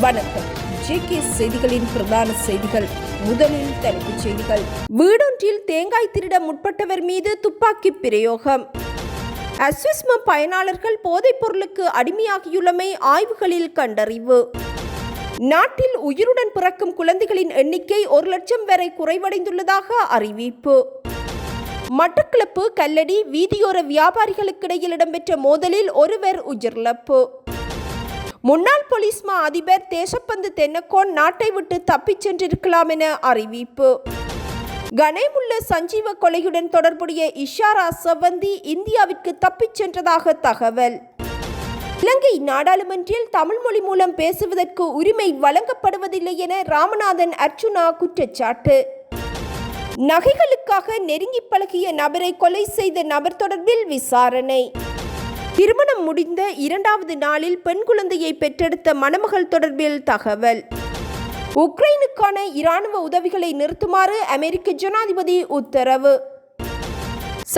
வணக்கம். ஜேகே செய்திகளின் பிரதான செய்திகள். முதலில் தலைப்புச் செய்திகள். வீடொன்றில் தேங்காய் திருட முற்பட்டவர் மீது துப்பாக்கி பிரயோகம். அஸ்விஸ்ம பயனாளர்கள் போதைப் பொருளுக்கு அடிமையாகியுள்ளமை ஆய்வுகளில் கண்டறிவு. நாட்டில் உயிருடன் பிறக்கும் குழந்தைகளின் எண்ணிக்கை ஒரு லட்சம் வரை குறைவடைந்துள்ளதாக அறிவிப்பு. மட்டக்களப்பு கல்லடி வீதியோர வியாபாரிகளுக்கிடையில் இடம்பெற்ற மோதலில் ஒருவர் உயிரிழப்பு. முன்னாள் போலீஸ் மா அதிபர் தேசப்பந்து தென்னக்கோன் நாட்டை விட்டு தப்பிச் சென்றிருக்கலாம் என அறிவிப்பு. கனேமுள்ள சஞ்சீவ கொலையுடன் தொடர்புடைய இஷாரா சவந்தி இந்தியாவிற்கு தப்பிச் சென்றதாக தகவல். இலங்கை நாடாளுமன்றில் தமிழ் மொழி மூலம் பேசுவதற்கு உரிமை வழங்கப்படுவதில்லை என ராமநாதன் அர்ச்சுனா குற்றச்சாட்டு. நகைகளுக்காக நெருங்கி பழகிய நபரை கொலை செய்த நபர் தொடர்பில் விசாரணை. திருமணம் முடிந்த இரண்டாவது நாளில் பெண் குழந்தையை பெற்றெடுத்த மணமகள் தொடர்பில் தகவல். உக்ரைனுக்கான இராணுவ உதவிகளை நிறுத்துமாறு அமெரிக்க ஜனாதிபதி உத்தரவு.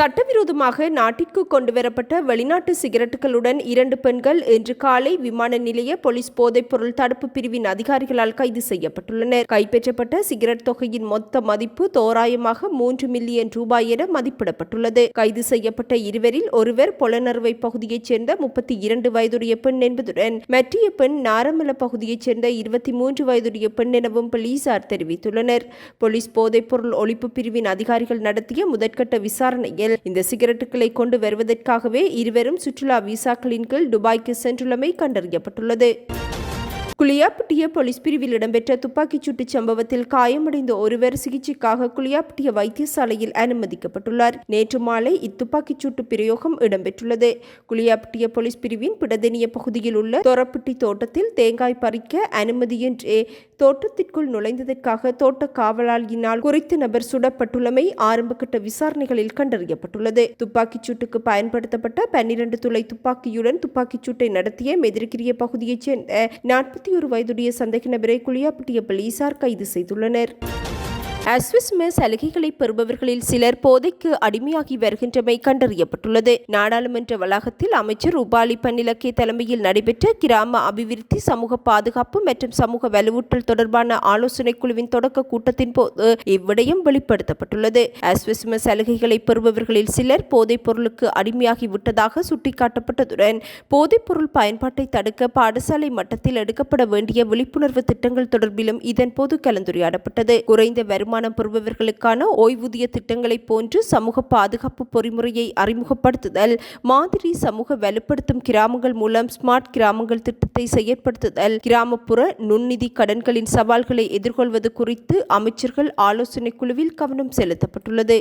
சட்டவிரோதமாக நாட்டிற்கு கொண்டுவரப்பட்ட வெளிநாட்டு சிகரெட்டுகளுடன் இரண்டு பெண்கள் இன்று காலை விமான நிலைய போலீஸ் போதைப்பொருள் தடுப்பு பிரிவின் அதிகாரிகளால் கைது செய்யப்பட்டுள்ளனர். கைப்பற்றப்பட்ட சிகரெட் தொகையின் மொத்த மதிப்பு தோராயமாக மூன்று மில்லியன் ரூபாய் என மதிப்பிடப்பட்டுள்ளது. கைது செய்யப்பட்ட இருவரில் ஒருவர் பொலனறுவை பகுதியைச் சேர்ந்த முப்பத்தி இரண்டு வயதுடைய பெண் என்பதுடன் மற்றைய பெண் நாரமல பகுதியைச் சேர்ந்த இருபத்தி மூன்று வயதுடைய பெண் எனவும் போலீசார் தெரிவித்துள்ளனர். போலீஸ் போதைப்பொருள் ஒழிப்பு பிரிவின் அதிகாரிகள் நடத்திய முதற்கட்ட விசாரணையில் இந்த சிகரெட்டுகளை கொண்டு வருவதற்காகவே இருவரும் சுற்றுலா விசாக்களின் கீழ் துபாய்க்கு சென்றுள்ளமை கண்டறியப்பட்டுள்ளது. குளியாப்பட்டிய போலீஸ் பிரிவில் இடம்பெற்ற துப்பாக்கிச் சூட்டு சம்பவத்தில் காயமடைந்த ஒருவர் சிகிச்சைக்காக குளியாப்பட்டிய வைத்தியசாலையில் அனுமதிக்கப்பட்டுள்ளார். நேற்று மாலை இத்துப்பாக்கிச் சூட்டு பிரயோகம் இடம்பெற்றுள்ளது. குளியாப்பட்டிய போலீஸ் பிரிவின் பிடதனிய பகுதியில் உள்ள தொரப்பட்டி தோட்டத்தில் தேங்காய் பறிக்க அனுமதியின்றி தோட்டத்திற்குள் நுழைந்ததற்காக தோட்ட காவலாளியினால் குறித்த நபர் சுடப்பட்டுள்ளமை ஆரம்பகட்ட விசாரணைகளில் கண்டறியப்பட்டுள்ளது. துப்பாக்கிச் சூட்டுக்கு பயன்படுத்தப்பட்ட பன்னிரண்டு துளை துப்பாக்கியுடன் துப்பாக்கிச் சூட்டை நடத்திய மெதிரிக்கிரிய பகுதியைச் சேர்ந்த நாற்பத்தி ஒரு வயதுடைய சந்தேக நபரை குளியாப்பட்டிய போலீசார் கைது செய்துள்ளனர். அஸ்விஸ்ம சலுகைகளை பெறுபவர்களில் சிலர் போதைக்கு அடிமையாகி வருகின்றமை கண்டறியப்பட்டுள்ளது. நாடாளுமன்ற வளாகத்தில் அமைச்சர் உபாலி பன்னிலக்கே தலைமையில் நடைபெற்ற கிராம அபிவிருத்தி சமூக பாதுகாப்பு மற்றும் சமூக வலுவூட்டல் தொடர்பான ஆலோசனை குழுவின் தொடக்க கூட்டத்தின் போது இவ்விடயம் வெளிப்படுத்தப்பட்டுள்ளது. அஸ்விஸ்ம சலுகைகளை பெறுபவர்களில் சிலர் போதைப் பொருளுக்கு அடிமையாகி விட்டதாக சுட்டிக்காட்டப்பட்டதுடன் போதைப் பொருள் பயன்பாட்டை தடுக்க பாடசாலை மட்டத்தில் எடுக்கப்பட வேண்டிய விழிப்புணர்வு திட்டங்கள் தொடர்பிலும் இதன்போது கலந்துரையாடப்பட்டது. குறைந்த வரும் வருமானம் பெறுபவர்களுக்கான ஓய்வூதிய திட்டங்களைப் போன்று சமூக பாதுகாப்பு பொறிமுறையை அறிமுகப்படுத்துதல் மாதிரி சமூக வலுப்படுத்தும் கிராமங்கள் மூலம் ஸ்மார்ட் கிராமங்கள் திட்டத்தை செயற்படுத்துதல் கிராமப்புற நுண்நிதி கடன்களின் சவால்களை எதிர்கொள்வது குறித்து அமைச்சர்கள் ஆலோசனை குழுவில் கவனம் செலுத்தப்பட்டுள்ளது.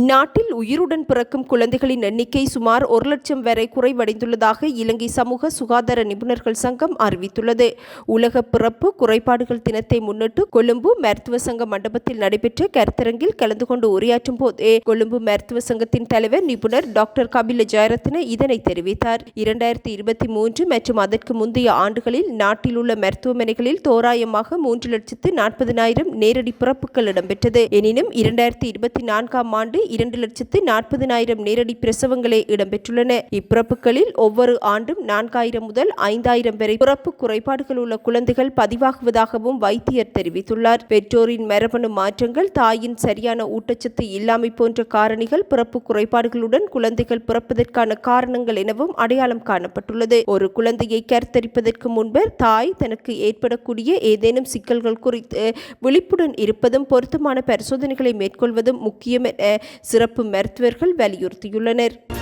நாட்டில் உயிருடன் பிறக்கும் குழந்தைகளின் எண்ணிக்கை சுமார் ஒரு லட்சம் வரை குறைவடைந்துள்ளதாக இலங்கை சமூக சுகாதார நிபுணர்கள் சங்கம் அறிவித்துள்ளது. உலக பிறப்பு குறைபாடுகள் தினத்தை முன்னிட்டு கொழும்பு மருத்துவ சங்க மண்டபத்தில் நடைபெற்ற கருத்தரங்கில் கலந்து கொண்டு உரையாற்றும் போதே கொழும்பு மருத்துவ சங்கத்தின் தலைவர் நிபுணர் டாக்டர் கபில ஜெயரத்ன இதனை தெரிவித்தார். இரண்டாயிரத்தி இருபத்தி மூன்று மற்றும் அதற்கு முந்தைய ஆண்டுகளில் நாட்டில் உள்ள மருத்துவமனைகளில் தோராயமாக மூன்று லட்சத்து நாற்பதினாயிரம் நேரடி பிறப்புகள் இடம்பெற்றது. எனினும் இரண்டாயிரத்தி இருபத்தி நான்காம் ஆண்டு இரண்டு லட்சத்து நாற்பதினாயிரம் நேரடி பிரசவங்களே இடம்பெற்றுள்ளன. இப்பிறப்புகளில் ஒவ்வொரு ஆண்டும் நான்காயிரம் முதல் ஐந்தாயிரம் வரை பிறப்பு குறைபாடுகள் உள்ள குழந்தைகள் பதிவாகுவதாகவும் வைத்தியர் தெரிவித்துள்ளார். பெற்றோரின் மரபணு மாற்றங்கள் தாயின் சரியான ஊட்டச்சத்து இல்லாமை போன்ற காரணிகள் பிறப்பு குறைபாடுகளுடன் குழந்தைகள் பிறப்பதற்கான காரணங்கள் எனவும் அடையாளம் காணப்பட்டுள்ளது. ஒரு குழந்தையை கருத்தரிப்பதற்கு முன்பர் தாய் தனக்கு ஏற்படக்கூடிய ஏதேனும் சிக்கல்கள் குறித்து விழிப்புடன் இருப்பதும் பொருத்தமான பரிசோதனைகளை மேற்கொள்வதும் முக்கியம் என சிறப்பு மருத்துவர்கள் வலியுறுத்தியுள்ளனர்.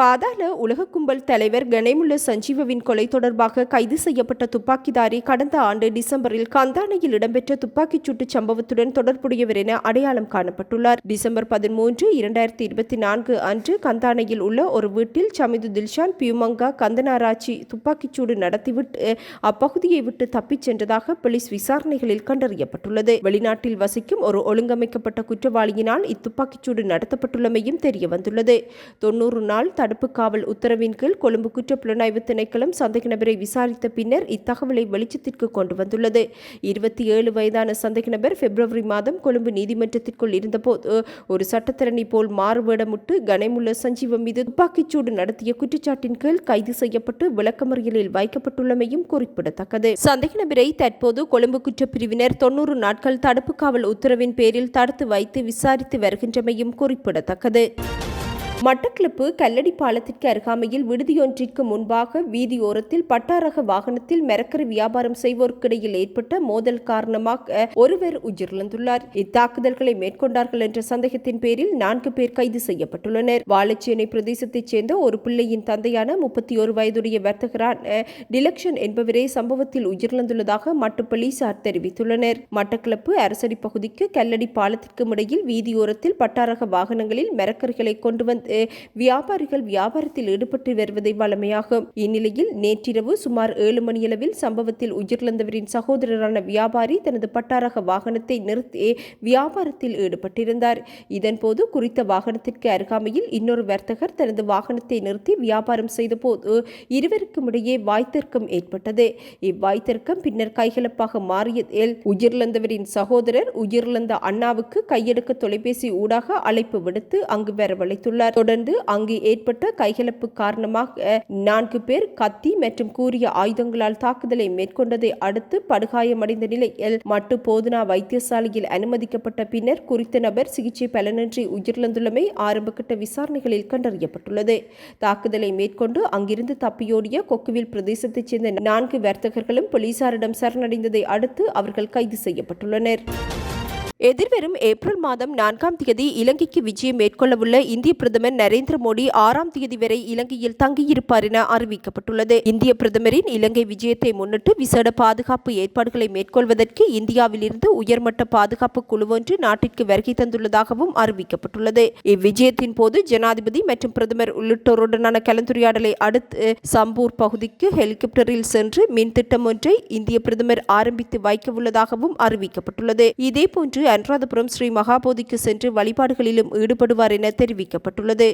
பாதாள உலக கும்பல் தலைவர் கணேமுள்ள சஞ்சீவவின் கொலை தொடர்பாக கைது செய்யப்பட்ட துப்பாக்கிதாரி கடந்த ஆண்டு டிசம்பரில் கந்தானையில் இடம்பெற்ற துப்பாக்கிச் சூட்டு சம்பவத்துடன் தொடர்புடையவர் என அடையாளம் காணப்பட்டுள்ளார். டிசம்பர் பதிமூன்று இரண்டாயிரத்தி இருபத்தி நான்கு அன்று கந்தானையில் உள்ள ஒரு வீட்டில் சமிது தில்ஷான் பியூமங்கா கந்தனாராச்சி துப்பாக்கிச்சூடு நடத்திவிட்டு அப்பகுதியை விட்டு தப்பிச் சென்றதாக போலீஸ் விசாரணைகளில் கண்டறியப்பட்டுள்ளது. வெளிநாட்டில் வசிக்கும் ஒரு ஒழுங்கமைக்கப்பட்ட குற்றவாளியினால் இத்துப்பாக்கிச்சூடு நடத்தப்பட்டுள்ளமையும் தெரியவந்துள்ளது. தொன்னூறு நாள் தடுப்பு காவல் உத்தரவின் கீழ் கொழும்பு குற்ற புலனாய்வு திணைக்களம் சந்தேக நபரை விசாரித்த பின்னர் இத்தகவலை வெளிச்சத்திற்கு கொண்டு வந்துள்ளது. இருபத்தி ஏழு வயதான சந்தேக நபர் பிப்ரவரி மாதம் கொழும்பு நீதிமன்றத்திற்குள் இருந்தபோது ஒரு சட்டத்திறனை போல் மாறுவேடமிட்டு கனைமுள்ள சஞ்சீவம் மீது துப்பாக்கிச்சூடு நடத்திய குற்றச்சாட்டின் கீழ் கைது செய்யப்பட்டு விளக்கமறியலில் வைக்கப்பட்டுள்ளமையும் குறிப்பிடத்தக்கது. சந்தேக நபரை தற்போது கொழும்பு குற்றப்பிரிவினர் தொன்னூறு நாட்கள் தடுப்பு காவல் உத்தரவின் பேரில் தடுத்து வைத்து விசாரித்து வருகின்றமையும் குறிப்பிடத்தக்கது. மட்டக்களப்பு கல்லடி பாலத்திற்கு அருகாமையில் விடுதியொன்றிற்கு முன்பாக வீதியோரத்தில் பட்டாரக வாகனத்தில் மரக்கறி வியாபாரம் செய்வோருக்கிடையில் ஏற்பட்ட மோதல் காரணமாக ஒருவர் உயிரிழந்துள்ளார். இத்தாக்குதல்களை மேற்கொண்டார்கள் என்ற சந்தேகத்தின் பேரில் நான்கு பேர் கைது செய்யப்பட்டுள்ளனர். வாழைச்சேனை பிரதேசத்தைச் சேர்ந்த ஒரு பிள்ளையின் தந்தையான முப்பத்தி ஒரு வயதுடைய வர்த்தகரான டிலக்ஷன் என்பவரே சம்பவத்தில் உயிரிழந்துள்ளதாக மட்டு போலீசார் தெரிவித்துள்ளனர். மட்டக்களப்பு அரசடி பகுதிக்கு கல்லடி பாலத்திற்கும் இடையில் வீதியோரத்தில் பட்டாரக வாகனங்களில் மரக்கறிகளை கொண்டு வந்து வியாபாரிகள் வியாபாரத்தில் ஈடுபட்டு வருவதை வழமையாகும் இந்நிலையில் நேற்றிரவு சுமார் ஏழு மணியளவில் சம்பவத்தில் உயிரிழந்தவரின் சகோதரரான வியாபாரி தனது பட்டாரக வாகனத்தை நிறுத்தி வியாபாரத்தில் ஈடுபட்டிருந்தார். இதன்போது குறித்த வாகனத்திற்கு அருகாமையில் இன்னொரு வர்த்தகர் தனது வாகனத்தை நிறுத்தி வியாபாரம் செய்தபோது இருவருக்கும் இடையே வாய்த்தர்க்கம் ஏற்பட்டது. இவ்வாய்த்தர்க்கம் பின்னர் கைகலப்பாக மாறியதில் உயிரிழந்தவரின் சகோதரர் உயிரிழந்த அண்ணாவுக்கு கையெடுக்க தொலைபேசி ஊடாக அழைப்பு விடுத்து அங்கு வரவழைத்துள்ளார். தொடர்ந்து அங்கு ஏற்பட்ட கைகலப்பு காரணமாக நான்கு பேர் கத்தி மற்றும் கூறிய ஆயுதங்களால் தாக்குதலை மேற்கொண்டதை அடுத்து படுகாயமடைந்த நிலையில் மட்டு போதனா வைத்தியசாலையில் அனுமதிக்கப்பட்ட பின்னர் குறித்த நபர் சிகிச்சை பலனின்றி உயிரிழந்துள்ளமை ஆரம்பகட்ட விசாரணைகளில் கண்டறியப்பட்டுள்ளது. தாக்குதலை மேற்கொண்டு அங்கிருந்து தப்பியோடிய கொக்குவில் பிரதேசத்தைச் சேர்ந்த நான்கு வர்த்தகர்களும் போலீசாரிடம் சரணடைந்ததை அடுத்து அவர்கள் கைது செய்யப்பட்டுள்ளனர். எதிர்வரும் ஏப்ரல் மாதம் நான்காம் தேதி இலங்கைக்கு விஜயம் மேற்கொள்ளவுள்ள இந்திய பிரதமர் நரேந்திர மோடி ஆறாம் தேதி வரை இலங்கையில் தங்கியிருப்பார் என அறிவிக்கப்பட்டுள்ளது. இந்திய பிரதமரின் இலங்கை விஜயத்தை முன்னிட்டு விசேட பாதுகாப்பு ஏற்பாடுகளை மேற்கொள்வதற்கு இந்தியாவிலிருந்து உயர்மட்ட பாதுகாப்பு குழு ஒன்று நாட்டிற்கு வருகை தந்துள்ளதாகவும் அறிவிக்கப்பட்டுள்ளது. இவ்விஜயத்தின் போது ஜனாதிபதி மற்றும் பிரதமர் உள்ளிட்டோருடனான கலந்துரையாடலை அடுத்து சம்பூர் பகுதிக்கு ஹெலிகாப்டரில் சென்று மின் திட்டம் ஒன்றை இந்திய பிரதமர் ஆரம்பித்து வைக்கவுள்ளதாகவும் அறிவிக்கப்பட்டுள்ளது. இதேபோன்று அனுராதபுரம் ஸ்ரீ மகாபோதிக்கு சென்று வழிபாடுகளிலும் ஈடுபடுவார் என தெரிவிக்கப்பட்டுள்ளது.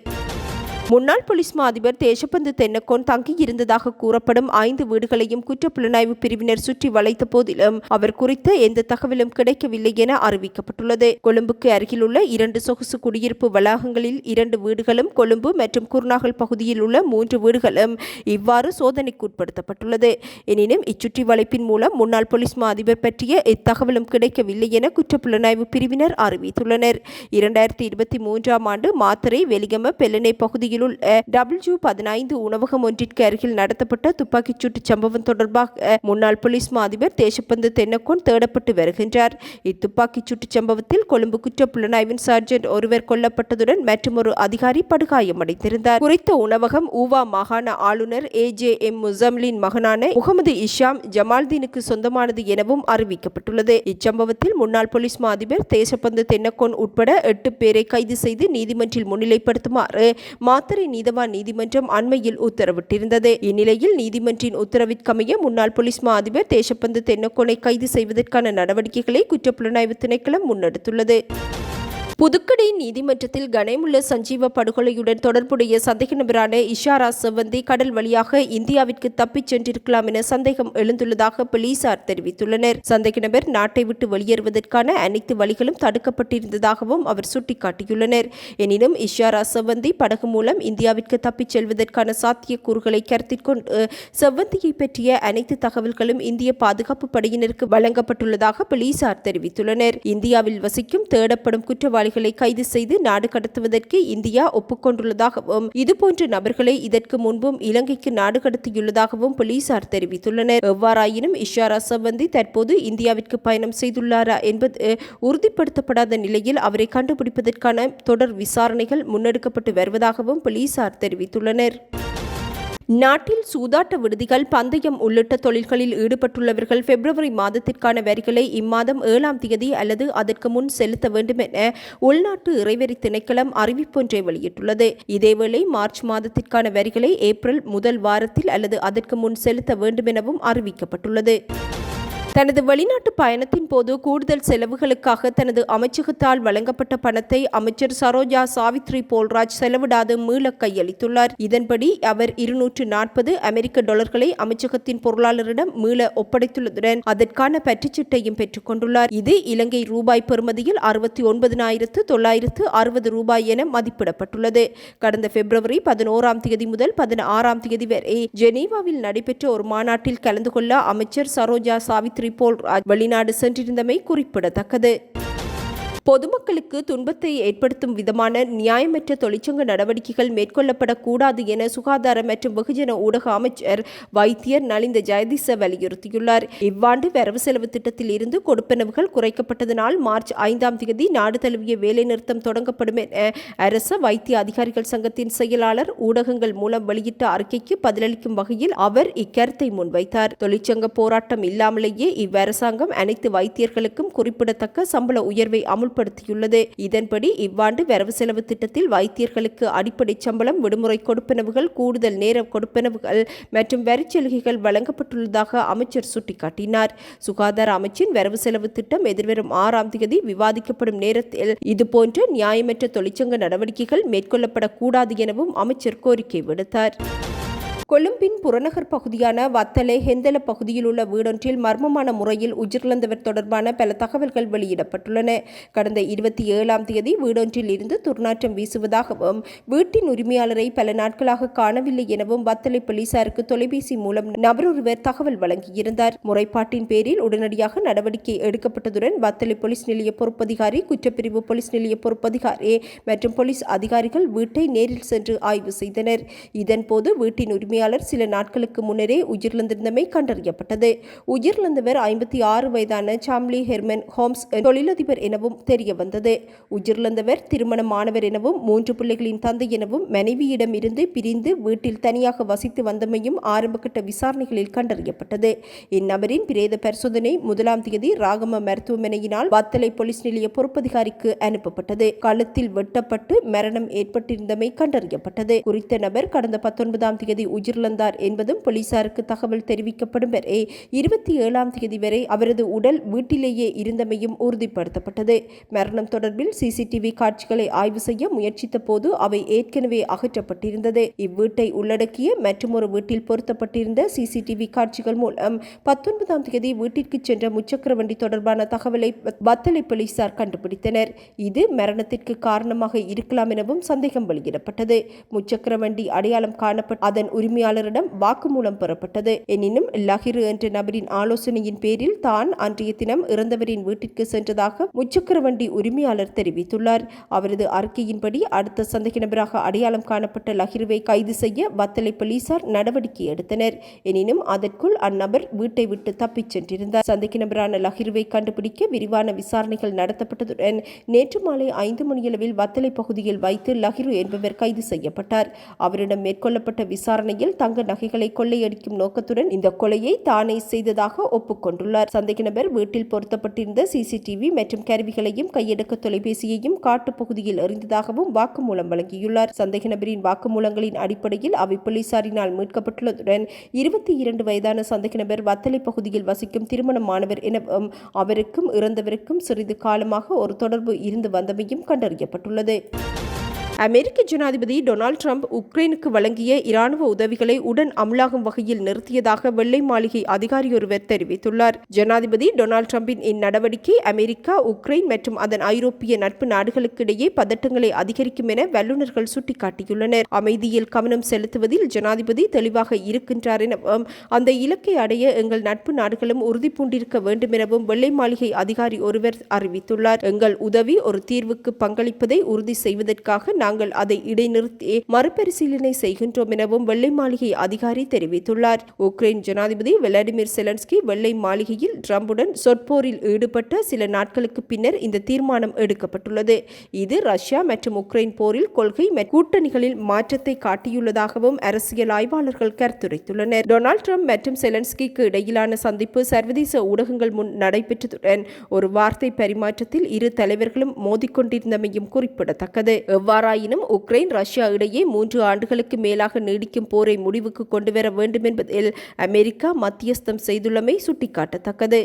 முன்னாள் போலீஸ் மா அதிபர் தேசபந்து தென்னக்கோன் தங்கியிருந்ததாக கூறப்படும் ஐந்து வீடுகளையும் குற்றப்புலனாய்வு பிரிவினர் சுற்றி வளைத்த போதிலும் அவர் குறித்த எந்த தகவலும் கிடைக்கவில்லை என அறிவிக்கப்பட்டுள்ளது. கொழும்புக்கு அருகிலுள்ள இரண்டு சொகுசு குடியிருப்பு வளாகங்களில் இரண்டு வீடுகளும் கொழும்பு மற்றும் குர்நாகல் பகுதியில் உள்ள மூன்று வீடுகளும் இவ்வாறு சோதனைக்குட்படுத்தப்பட்டுள்ளது எனினும் இச்சுற்றி வளைப்பின் மூலம் முன்னாள் போலீஸ் மா அதிபர் பற்றிய எத்தகவலும் கிடைக்கவில்லை என குற்றப்புலனாய்வு பிரிவினர் அறிவித்துள்ளனர். இரண்டாயிரத்தி இருபத்தி மூன்றாம் ஆண்டு மாத்தரை வெலிகம பெல்லனை பகுதியில் உள்ள டபிள்யூ பதினைந்து உணவகம் ஒன்றிற்கு அருகில் நடத்தப்பட்ட துப்பாக்கிச் சூட்டு சம்பவம் தொடர்பாக முன்னாள் போலீஸ் மாதிபர் தேசப்பந்து தென்னக்கோன் தேடப்பட்டு வருகின்றார். இத்துப்பாக்கிச் சூட்டு சம்பவத்தில் கொழும்பு குற்ற புலனாய்வின் சார்ஜென்ட் ஒருவர் கொல்லப்பட்டதுடன் மற்றொரு அதிகாரி படுகாயமடைந்திருந்தார் குறித்த உணவகம் ஊவா மாகாண ஆளுநர் ஏ ஜே எம் முசம்லின் மகனான முகமது இஷாம் ஜமால்தீனுக்கு சொந்தமானது எனவும் அறிவிக்கப்பட்டுள்ளது. இச்சம்பவத்தில் முன்னாள் போலீஸ் மாதிபர் தேசப்பந்து தென்னக்கோன் உட்பட எட்டு பேரை கைது செய்து நீதிமன்றில் முன்னிலைப்படுத்துமாறு மாத்தறை நீதவான் நீதிமன்றம் அண்மையில் உத்தரவிட்டிருந்தது. இந்நிலையில் நீதிமன்றின் உத்தரவிற்கமைய முன்னாள் போலீஸ் மா அதிபர் தேசப்பந்து தென்னக்கோனை கைது செய்வதற்கான நடவடிக்கைகளை குற்றப்புலனாய்வு திணைக்களம் முன்னெடுத்துள்ளது. புதுக்கடை நீதிமன்றத்தில் கனமுள்ள சஞ்சீவ படுகொலையுடன் தொடர்புடைய சந்தேக நபரான இஷாரா செவந்தி கடல் வழியாக இந்தியாவிற்கு தப்பிச் சென்றிருக்கலாம் என சந்தேகம் எழுந்துள்ளதாக போலீசார் தெரிவித்துள்ளனர். சந்தேக நபர் நாட்டை விட்டு வெளியேறுவதற்கான அனைத்து வழிகளும் தடுக்கப்பட்டிருந்ததாகவும் அவர் சுட்டிக்காட்டியுள்ளனர். எனினும் இஷாரா செவந்தி படகு மூலம் இந்தியாவிற்கு தப்பிச் செல்வதற்கான சாத்தியக்கூறுகளை கருத்தில் கொண்டு செவ்வந்தியை பற்றிய அனைத்து தகவல்களும் இந்திய பாதுகாப்பு படையினருக்கு வழங்கப்பட்டுள்ளதாக போலீசார் தெரிவித்துள்ளனர். இந்தியாவில் வசிக்கும் தேடப்படும் குற்றவாளி குற்றவாளிகளை கைது செய்து நாடு கடத்துவதற்கு இந்தியா ஒப்புக்கொண்டுள்ளதாகவும் இதுபோன்ற நபர்களை இதற்கு முன்பும் இலங்கைக்கு நாடு கடத்தியுள்ளதாகவும் போலீசார் தெரிவித்துள்ளனர். எவ்வாறாயினும் இஷாரா சவந்தி தற்போது இந்தியாவிற்கு பயணம் செய்துள்ளாரா என்பது உறுதிப்படுத்தப்படாத நிலையில் அவரை கண்டுபிடிப்பதற்கான தொடர் விசாரணைகள் முன்னெடுக்கப்பட்டு வருவதாகவும் போலீசார் தெரிவித்துள்ளனர். நாட்டில் சூதாட்ட விடுதிகள் பந்தயம் உள்ளிட்ட தொழில்களில் ஈடுபட்டுள்ளவர்கள் பிப்ரவரி மாதத்திற்கான வரிகளை இம்மாதம் ஏழாம் தேதி அல்லது அதற்கு முன் செலுத்த வேண்டும் என உள்நாட்டு இறைவரி திணைக்களம் அறிவிப்பொன்றை வெளியிட்டுள்ளது. இதேவேளை மார்ச் மாதத்திற்கான வரிகளை ஏப்ரல் முதல் வாரத்தில் அல்லது அதற்கு முன் செலுத்த வேண்டும் எனவும் அறிவிக்கப்பட்டுள்ளது. தனது வெளிநாட்டு பயணத்தின் போது கூடுதல் செலவுகளுக்காக தனது அமைச்சகத்தால் வழங்கப்பட்ட பணத்தை அமைச்சர் சரோஜா சாவித்ரி போல்ராஜ் செலவிடாது மீள கையளித்துள்ளார். இதன்படி அவர் இருநூற்று நாற்பது அமெரிக்க டாலர்களை அமைச்சகத்தின் பொருளாளரிடம் மீள ஒப்படைத்துள்ளதுடன் அதற்கான பற்றுச்சீட்டையும் பெற்றுக் கொண்டுள்ளார். இது இலங்கை ரூபாய் பெறுமதியில் அறுபத்தி ஒன்பதினாயிரத்து தொள்ளாயிரத்து அறுபது ரூபாய் என மதிப்பிடப்பட்டுள்ளது. கடந்த பிப்ரவரி பதினோராம் தேதி முதல் பதினாறாம் தேதி வரை ஜெனீவாவில் நடைபெற்ற ஒரு மாநாட்டில் கலந்து கொள்ள அமைச்சர் சரோஜா சாவித்ரி போல் வெளிநாடு சென்றிருந்தமை குறிப்பிடத்தக்கது. பொதுமக்களுக்கு துன்பத்தை ஏற்படுத்தும் விதமான நியாயமற்ற தொழிற்சங்க நடவடிக்கைகள் மேற்கொள்ளப்படக்கூடாது என சுகாதார மற்றும் வெகுஜன ஊடக அமைச்சர் வைத்தியர் நலிந்த ஜெயதிச வலியுறுத்தியுள்ளார். இவ்வாண்டு வரவு செலவு திட்டத்தில் இருந்து கொடுப்பனவுகள் குறைக்கப்பட்டதனால் மார்ச் ஐந்தாம் தேதி நாடு தழுவிய வேலைநிறுத்தம் தொடங்கப்படும் என அரச வைத்திய அதிகாரிகள் சங்கத்தின் செயலாளர் ஊடகங்கள் மூலம் வெளியிட்ட அறிக்கைக்கு பதிலளிக்கும் வகையில் அவர் இக்கருத்தை முன்வைத்தார். தொழிற்சங்க போராட்டம் இல்லாமலேயே இவ்வரசாங்கம் அனைத்து வைத்தியர்களுக்கும் குறிப்பிடத்தக்க சம்பள உயர்வை அமுல் அமுல்படுத்தியுள்ளது இதன்படி இவ்வாண்டு வரவு செலவு திட்டத்தில் வைத்தியர்களுக்கு அடிப்படை சம்பளம் விடுமுறை கொடுப்பனவுகள் கூடுதல் நேர கொடுப்பனவுகள் மற்றும் வரிச்சலுகைகள் வழங்கப்பட்டுள்ளதாக அமைச்சர் சுட்டிக்காட்டினார். சுகாதார அமைச்சின் வரவு செலவு திட்டம் எதிர்வரும் ஆறாம் தேதி விவாதிக்கப்படும் நேரத்தில் இதுபோன்ற நியாயமற்ற தொழிற்சங்க நடவடிக்கைகள் மேற்கொள்ளப்படக்கூடாது எனவும் அமைச்சர் கோரிக்கை விடுத்தார். கொழும்பின் புறநகர் பகுதியான வத்தலை ஹெந்தல பகுதியில் உள்ள வீடொன்றில் மர்மமான முறையில் உயிரிழந்தவர் தொடர்பான பல தகவல்கள் வெளியிடப்பட்டுள்ளன. கடந்த இருபத்தி ஏழாம் தேதி வீடொன்றில் இருந்து துர்நாற்றம் வீசுவதாகவும் வீட்டின் உரிமையாளரை பல நாட்களாக காணவில்லை எனவும் வத்தலை போலீசாருக்கு தொலைபேசி மூலம் நபரொருவர் தகவல் வழங்கியிருந்தார். முறைப்பாட்டின் பேரில் உடனடியாக நடவடிக்கை எடுக்கப்பட்டதுடன் வத்தலை போலீஸ் நிலைய பொறுப்பதிகாரி குற்றப்பிரிவு போலீஸ் நிலைய பொறுப்பதிகாரி மற்றும் போலீஸ் அதிகாரிகள் வீட்டை நேரில் சென்று ஆய்வு செய்தனர். இதன்போது வீட்டின் உரிமை உரிமையாளர் சில நாட்களுக்கு முன்னரே உயிரிழந்திருந்தமை கண்டறியப்பட்டது. உயிரிழந்தவர் ஐம்பத்தி ஆறு வயதான சாம்லி ஹெர்மன் ஹோம்ஸ் தொழிலதிபர் எனவும் தெரிய வந்தது உயிரிழந்தவர் திருமணமானவர் எனவும் மூன்று பிள்ளைகளின் தந்தை எனவும் மனைவியிடம் இருந்து பிரிந்து வீட்டில் தனியாக வசித்து வந்தமையும் ஆரம்பகட்ட விசாரணைகளில் கண்டறியப்பட்டது. இந்நபரின் பிரேத பரிசோதனை முதலாம் தேதி ராகம மருத்துவமனையினால் வத்தலை போலீஸ் நிலைய பொறுப்பதிகாரிக்கு அனுப்பப்பட்டது. கழுத்தில் வெட்டப்பட்டு மரணம் ஏற்பட்டிருந்தமை கண்டறியப்பட்டது. குறித்த நபர் கடந்த பத்தொன்பதாம் தேதி உயிர் உயிரிழந்தார் என்பதும் போலீசாருக்கு தகவல் தெரிவிக்கப்படும் வரை இருபத்தி ஏழாம் தேதி வரை அவரது உடல் வீட்டிலேயே இருந்தமையும் உறுதிப்படுத்தப்பட்டது. மரணம் தொடர்பில் சிசிடிவி காட்சிகளை ஆய்வு செய்ய முயற்சித்த போது அவை ஏற்கனவே அகற்றப்பட்டிருந்தது. இவ்வீட்டை உள்ளடக்கிய மற்றொரு வீட்டில் பொருத்தப்பட்டிருந்த சிசிடிவி காட்சிகள் மூலம் பத்தொன்பதாம் தேதி வீட்டிற்கு சென்ற முச்சக்கர வண்டி தொடர்பான தகவலை வத்தலை போலீசார் கண்டுபிடித்தனர். இது மரணத்திற்கு காரணமாக இருக்கலாம் எனவும் சந்தேகம் வெளியிடப்பட்டது. முச்சக்கர வண்டி அடையாளம் காணப்பட்ட அதன் உரிமை உரிமையாளரிடம் வாக்குமூலம் பெறப்பட்டது. எனினும் லஹிரு என்ற நபரின் ஆலோசனையின் பேரில் தான் அன்றைய தினம் இறந்தவரின் வீட்டிற்கு சென்றதாக முச்சக்கர வண்டி உரிமையாளர் தெரிவித்துள்ளார். அவரது அறிக்கையின்படி அடுத்த சந்தேக நபராக அடையாளம் காணப்பட்ட லஹிருவை கைது செய்ய வத்தலை போலீசார் நடவடிக்கை எடுத்தனர். எனினும் அதற்குள் அந்நபர் வீட்டை விட்டு தப்பிச் சென்றிருந்தார். சந்தேக நபரான லஹிருவை கண்டுபிடிக்க விரிவான விசாரணைகள் நடத்தப்பட்டதுடன் நேற்று மாலை ஐந்து மணியளவில் வத்தலை பகுதியில் வைத்து லஹிரு என்பவர் கைது செய்யப்பட்டார். அவரிடம் மேற்கொள்ளப்பட்ட விசாரணையில் முறையில் தங்க நகைகளை கொள்ளையடிக்கும் நோக்கத்துடன் இந்த கொலையை தானே செய்ததாக ஒப்புக்கொண்டுள்ளார். சந்தேக நபர் வீட்டில் பொருத்தப்பட்டிருந்த சிசிடிவி மற்றும் கருவிகளையும் கையெடுக்க தொலைபேசியையும் காட்டுப்பகுதியில் எறிந்ததாகவும் வாக்குமூலம் வழங்கியுள்ளார். சந்தேக நபரின் வாக்குமூலங்களின் அடிப்படையில் அவை போலீசாரினால் மீட்கப்பட்டுள்ளதுடன் இருபத்தி இரண்டு வயதான சந்தேக நபர் வத்தலை பகுதியில் வசிக்கும் திருமணமானவர் எனவும் அவருக்கும் இறந்தவருக்கும் சிறிது காலமாக ஒரு தொடர்பு இருந்து வந்தமையும் கண்டறியப்பட்டுள்ளது. அமெரிக்க ஜனாதிபதி டொனால்டு ட்ரம்ப் உக்ரைனுக்கு வழங்கிய இராணுவ உதவிகளை உடன் அமலாகும் வகையில் நிறுத்தியதாக வெள்ளை மாளிகை அதிகாரியொருவர் தெரிவித்துள்ளார். ஜனாதிபதி டொனால்டு ட்ரம்பின் இந்நடவடிக்கை அமெரிக்கா உக்ரைன் மற்றும் அதன் ஐரோப்பிய நட்பு நாடுகளுக்கிடையே பதட்டங்களை அதிகரிக்கும் என வல்லுநர்கள் சுட்டிக்காட்டியுள்ளனர். அமைதியில் கவனம் செலுத்துவதில் ஜனாதிபதி தெளிவாக இருக்கின்றார் எனவும் அந்த இலக்கை அடைய எங்கள் நட்பு நாடுகளும் உறுதி பூண்டிருக்க வேண்டும் எனவும் வெள்ளை மாளிகை அதிகாரி ஒருவர் அறிவித்துள்ளார். எங்கள் உதவி ஒரு தீர்வுக்கு பங்களிப்பதை உறுதி செய்வதற்காக நாங்கள் அதை இடைநிறுத்தி மறுபரிசீலனை செய்கின்றோம் எனவும் வெள்ளை மாளிகை அதிகாரி தெரிவித்துள்ளார். உக்ரைன் ஜனாதிபதி விளாடிமிர் செலன்ஸ்கி வெள்ளை மாளிகையில் ட்ரம்புடன் சொற்போரில் ஈடுபட்ட சில நாட்களுக்கு பின்னர் இந்த தீர்மானம் எடுக்கப்பட்டுள்ளது. இது ரஷ்யா மற்றும் உக்ரைன் போரில் கொள்கை கூட்டணிகளில் மாற்றத்தை காட்டியுள்ளதாகவும் அரசியல் ஆய்வாளர்கள் கருத்துரைத்துள்ளனர். டொனால்ட் ட்ரம்ப் மற்றும் செலன்ஸ்கிக்கு இடையிலான சந்திப்பு சர்வதேச ஊடகங்கள் முன் நடைபெற்றதுடன் ஒரு வார்த்தை பரிமாற்றத்தில் இரு தலைவர்களும் மோதிக்கொண்டிருந்தமையும் குறிப்பிடத்தக்கது. எவ்வாறாய் ஆயினும் உக்ரைன் ரஷ்யா இடையே மூன்று ஆண்டுகளுக்கு மேலாக நீடிக்கும் போரை முடிவுக்கு கொண்டுவர வேண்டும் என்பதில் அமெரிக்கா மத்தியஸ்தம் செய்துள்ளமை சுட்டிக்காட்டத்தக்கது.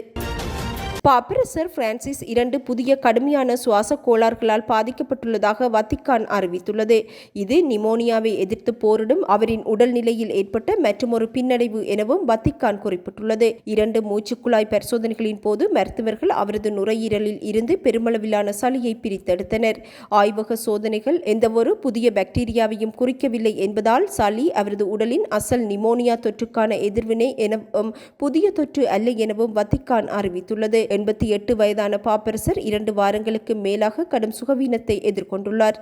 பாப்பரசர் பிரான்சிஸ் இரண்டு புதிய கடுமையான சுவாச கோளாறுகளால் பாதிக்கப்பட்டுள்ளதாக வத்திக்கான் அறிவித்துள்ளது. இது நிமோனியாவை எதிர்த்து போரிடும் அவரின் உடல்நிலையில் ஏற்பட்ட மற்றொரு பின்னடைவு எனவும் வத்திக்கான் குறிப்பிட்டுள்ளது. இரண்டு மூச்சுக்குழாய் பரிசோதனைகளின் போது மருத்துவர்கள் அவரது நுரையீரலில் இருந்து பெருமளவிலான சளியை பிரித்தெடுத்தனர். ஆய்வக சோதனைகள் எந்தவொரு புதிய பாக்டீரியாவையும் குறிக்கவில்லை என்பதால் சளி அவரது உடலின் அசல் நிமோனியா தொற்றுக்கான எதிர்வினை எனவும் புதிய தொற்று அல்ல எனவும் வத்திக்கான் அறிவித்துள்ளது. எண்பத்தி எட்டு வயதான பாப்பரசர் இரண்டு வாரங்களுக்கு மேலாக கடும் சுகவீனத்தை எதிர்கொண்டுள்ளார்.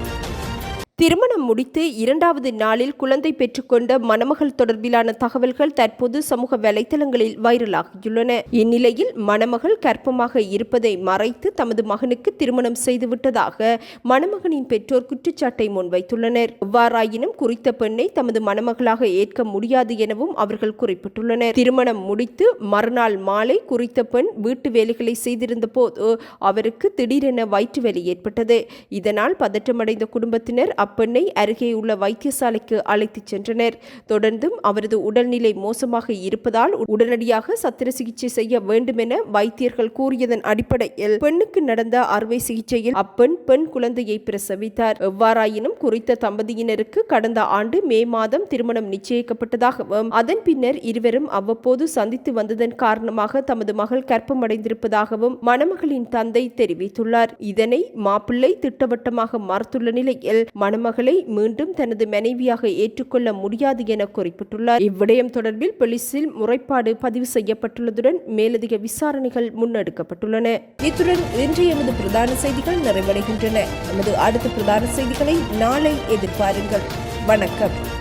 திருமணம் முடித்து இரண்டாவது நாளில் குழந்தை பெற்றுக்கொண்ட மணமகள் தொடர்பிலான தகவல்கள் தற்போது சமூக வலைதளங்களில் வைரலாகியுள்ளன. இந்நிலையில் மணமகள் கர்ப்பமாக இருப்பதை மறைத்து தமது மகனுக்கு திருமணம் செய்துவிட்டதாக மணமகனின் பெற்றோர் குற்றச்சாட்டை முன்வைத்துள்ளனர். இவ்வாறாயினும் குறித்த பெண்ணை தமது மணமகளாக ஏற்க முடியாது எனவும் அவர்கள் குறிப்பிட்டுள்ளனர். திருமணம் முடித்து மறுநாள் மாலை குறித்த பெண் வீட்டு வேலைகளை செய்திருந்த போது அவருக்கு திடீரென வயிற்று வலி ஏற்பட்டது. இதனால் பதற்றமடைந்த குடும்பத்தினர் அப்பெண்ணை அருகே உள்ள வைத்தியசாலைக்கு அழைத்துச் சென்றனர். தொடர்ந்தும் அவரது உடல்நிலை மோசமாக இருப்பதால் உடனடியாக சத்திர சிகிச்சை செய்ய வேண்டுமென வைத்தியர்கள் கூறியதன் அடிப்படையில் பெண்ணுக்கு நடந்த அறுவை சிகிச்சையில் அப்பெண் பெண் குழந்தையை பிரசவித்தார். எவ்வாறாயினும் குறித்த தம்பதியினருக்கு கடந்த ஆண்டு மே மாதம் திருமணம் நிச்சயிக்கப்பட்டதாகவும் அதன் பின்னர் இருவரும் அவ்வப்போது சந்தித்து வந்ததன் காரணமாக தமது மகள் கற்பமடைந்திருப்பதாகவும் மணமகளின் தந்தை தெரிவித்துள்ளார். இதனை மாப்பிள்ளை திட்டவட்டமாக மறுத்துள்ள நிலையில் மணமகளை மீண்டும் தனது மனைவியாக ஏற்றுக்கொள்ள முடியாது என குறிப்பிட்டுள்ளார். இவ்விடயம் தொடர்பில் போலீசில் முறைப்பாடு பதிவு செய்யப்பட்டுள்ளதுடன் மேலதிக விசாரணைகள் முன்னெடுக்கப்பட்டுள்ளன. இத்துடன் இன்று எமது பிரதான செய்திகள் நிறைவடைகின்றன. எமது அடுத்த பிரதான செய்திகளை நாளை எதிர்பாருங்கள். வணக்கம்.